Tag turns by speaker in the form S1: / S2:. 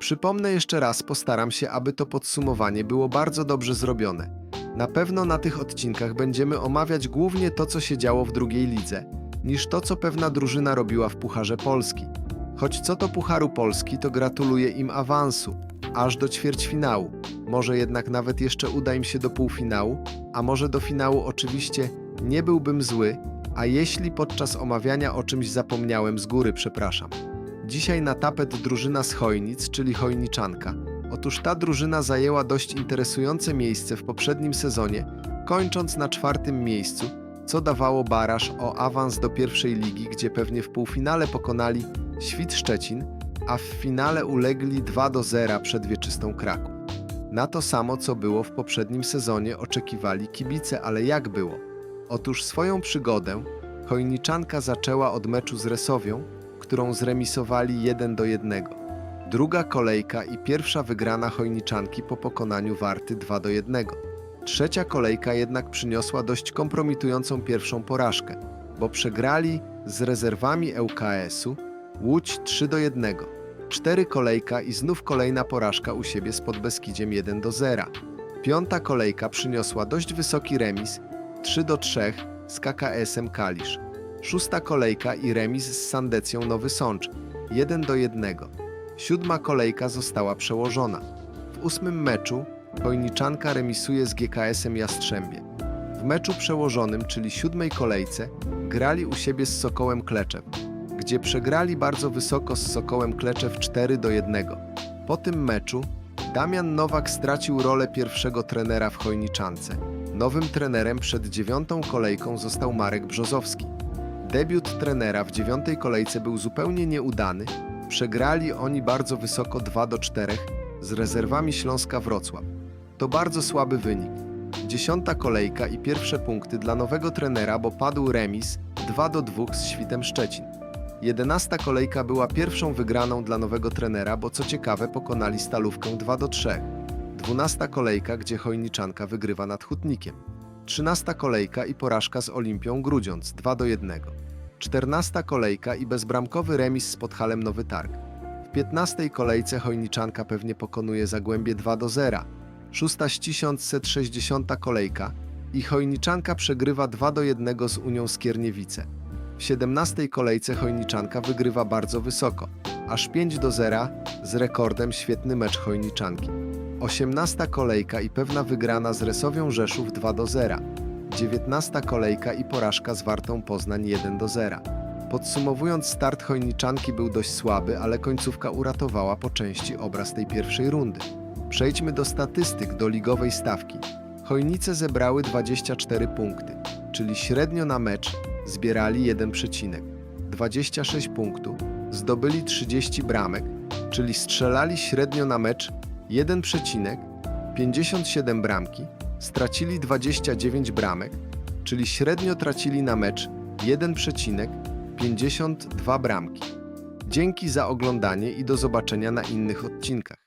S1: Przypomnę jeszcze raz, postaram się, aby to podsumowanie było bardzo dobrze zrobione. Na pewno na tych odcinkach będziemy omawiać głównie to, co się działo w drugiej lidze, niż to, co pewna drużyna robiła w Pucharze Polski. Choć co to Pucharu Polski, to gratuluję im awansu, aż do ćwierćfinału. Może jednak nawet jeszcze uda im się do półfinału, a może do finału oczywiście nie byłbym zły, a jeśli podczas omawiania o czymś zapomniałem z góry, przepraszam. Dzisiaj na tapet drużyna z Chojnic, czyli Chojniczanka. Otóż ta drużyna zajęła dość interesujące miejsce w poprzednim sezonie, kończąc na czwartym miejscu, co dawało baraż o awans do pierwszej ligi, gdzie pewnie w półfinale pokonali Świt Szczecin, a w finale ulegli 2 do 0 przed Wieczystą Kraków. Na to samo, co było w poprzednim sezonie, oczekiwali kibice, ale jak było? Otóż swoją przygodę Chojniczanka zaczęła od meczu z Resowią, którą zremisowali 1 do 1. Druga kolejka i pierwsza wygrana Chojniczanki po pokonaniu Warty 2 do 1. Trzecia kolejka jednak przyniosła dość kompromitującą pierwszą porażkę, bo przegrali z rezerwami ŁKS-u Łódź 3 do 1. Cztery kolejka i znów kolejna porażka u siebie z Podbeskidziem 1 do 0. Piąta kolejka przyniosła dość wysoki remis 3 do 3 z KKS-em Kalisz. Szósta kolejka i remis z Sandecją Nowy Sącz 1 do 1. Siódma kolejka została przełożona. W ósmym meczu Chojniczanka remisuje z GKS-em Jastrzębie. W meczu przełożonym, czyli siódmej kolejce, grali u siebie z Sokołem Kleczew, gdzie przegrali bardzo wysoko z Sokołem Kleczew 4 do 1. Po tym meczu Damian Nowak stracił rolę pierwszego trenera w Chojniczance. Nowym trenerem przed dziewiątą kolejką został Marek Brzozowski. Debiut trenera w dziewiątej kolejce był zupełnie nieudany. Przegrali oni bardzo wysoko 2 do 4 z rezerwami Śląska Wrocław. To bardzo słaby wynik. Dziesiąta kolejka i pierwsze punkty dla nowego trenera, bo padł remis 2 do 2 z Świtem Szczecin. Jedenasta kolejka była pierwszą wygraną dla nowego trenera, bo co ciekawe pokonali Stalówkę 2 do 3. Dwunasta kolejka, gdzie Chojniczanka wygrywa nad Hutnikiem. Trzynasta kolejka i porażka z Olimpią Grudziądz 2 do 1. Czternasta kolejka i bezbramkowy remis z Podhalem Nowy Targ. W piętnastej kolejce Chojniczanka pewnie pokonuje Zagłębie 2 do 0. Szósta z 1160 kolejka i Chojniczanka przegrywa 2 do 1 z Unią Skierniewice. W 17 kolejce Chojniczanka wygrywa bardzo wysoko, aż 5 do 0 z rekordem świetny mecz Chojniczanki. 18 kolejka i pewna wygrana z Resowią Rzeszów 2 do 0. 19 kolejka i porażka z Wartą Poznań 1 do 0. Podsumowując, start Chojniczanki był dość słaby, ale końcówka uratowała po części obraz tej pierwszej rundy. Przejdźmy do statystyk do ligowej stawki. Chojnice zebrały 24 punkty, czyli średnio na mecz zbierali 1 przecinek. 26 punktów, zdobyli 30 bramek, czyli strzelali średnio na mecz 1 przecinek, 57 bramki, stracili 29 bramek, czyli średnio tracili na mecz 1 przecinek, 52 bramki. Dzięki za oglądanie i do zobaczenia na innych odcinkach.